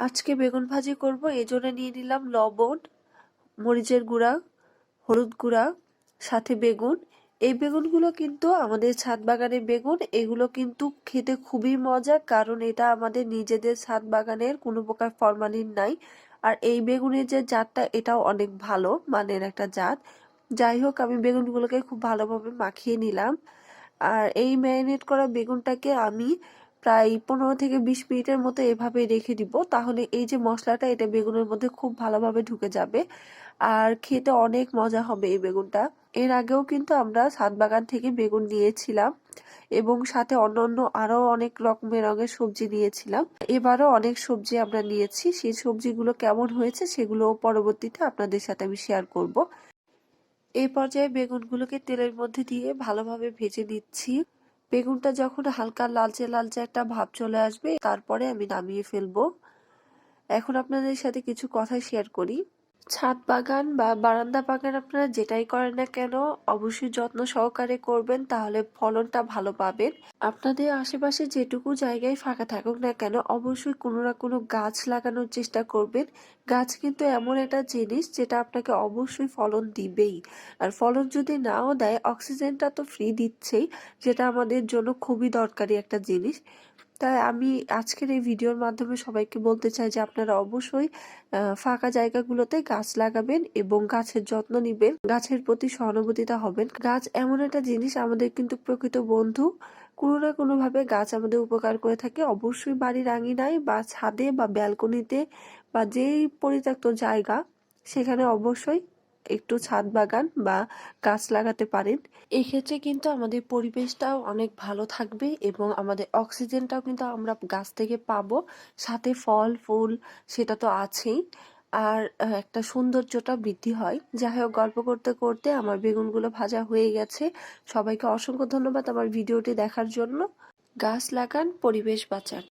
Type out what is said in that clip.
আজকে বেগুন ভাজি করব এজন্য নিয়ে নিলাম লবণ, মরিচের গুঁড়া, হলুদ গুঁড়া, সাথে বেগুন। এই বেগুনগুলো কিন্তু আমাদের ছাদ বাগানের বেগুন, এগুলো কিন্তু খেতে খুবই মজা, কারণ এটা আমাদের নিজেদের ছাদ বাগানের কোনো প্রকার ফরমালিন নাই। আর এই বেগুনের যে জাতটা, এটাও অনেক ভালো মানের একটা জাত। যাই হোক, আমি বেগুনগুলোকে খুব ভালোভাবে মাখিয়ে নিলাম। আর এই ম্যারিনেট করা বেগুনটাকে আমি প্রায় পনেরো থেকে বিশ মিনিটের মতো এভাবে রেখে দিব। তাহলে এই যে মশলাটা, এটা বেগুনের মধ্যে খুব ভালোভাবে ঢুকে যাবে। আর খেতে অনেক মজা হবে এই বেগুনটা। এর আগেও কিন্তু আমরা ছাদ বাগান থেকে বেগুন নিয়েছিলাম এবং সাথে অন্য অন্য আরও অনেক রকমের রঙের সবজি নিয়েছিলাম। এবারও অনেক সবজি আমরা নিয়েছি। সেই সবজিগুলো কেমন হয়েছে সেগুলো পরবর্তীতে আপনাদের সাথে আমি শেয়ার করব। এই পর্যায়ে বেগুনগুলোকে তেলের মধ্যে দিয়ে ভালোভাবে ভেজে নিচ্ছি। বেগুনটা যখন হালকা লালচে লালচে একটা ভাব চলে আসবে, তারপরে আমি নামিয়ে ফেলব। এখন আপনাদের সাথে কিছু কথা শেয়ার করি। ছাদ বাগান বা বারান্দা বাগান আপনারা যেটাই করেন না কেন, অবশ্যই যত্ন সহকারে করবেন, তাহলে ফলনটা ভালো পাবেন। আপনাদের আশেপাশে যেটুকু জায়গায় ফাঁকা থাকুক না কেন, অবশ্যই কোনো না কোনো গাছ লাগানোর চেষ্টা করবেন। গাছ কিন্তু এমন একটা জিনিস যেটা আপনাকে অবশ্যই ফলন দিবেই। আর ফলন যদি নাও দেয়, অক্সিজেনটা তো ফ্রি দিচ্ছেই, যেটা আমাদের জন্য খুবই দরকারি একটা জিনিস। তাই আমি আজকের এই ভিডিওর মাধ্যমে সবাইকে বলতে চাই যে আপনারা অবশ্যই ফাঁকা জায়গাগুলোতে গাছ লাগাবেন এবং গাছের যত্ন নিবেন। গাছের প্রতি সহানুভূতিটা হবেন। গাছ এমন একটা জিনিস আমাদের কিন্তু প্রকৃত বন্ধু। কোনো না কোনোভাবে গাছ আমাদের উপকার করে থাকে। অবশ্যই বাড়ির আঙিনায় বা ছাদে বা ব্যালকনিতে বা যেই পরিত্যক্ত জায়গা, সেখানে অবশ্যই একটু ছাদ বাগান বা গাছ লাগাতে পারেন। এক্ষেত্রে কিন্তু আমাদের পরিবেশটাও অনেক ভালো থাকবে এবং আমাদের অক্সিজেনটাও কিন্তু আমরা গাছ থেকে পাবো। সাথে ফল, ফুল, সেটা তো আছেই। আর একটা সৌন্দর্যটা বৃদ্ধি হয়। যাই হোক, গল্প করতে করতে আমার বেগুনগুলো ভাজা হয়ে গেছে। সবাইকে অসংখ্য ধন্যবাদ আমার ভিডিওটি দেখার জন্য। গাছ লাগান, পরিবেশ বাঁচান।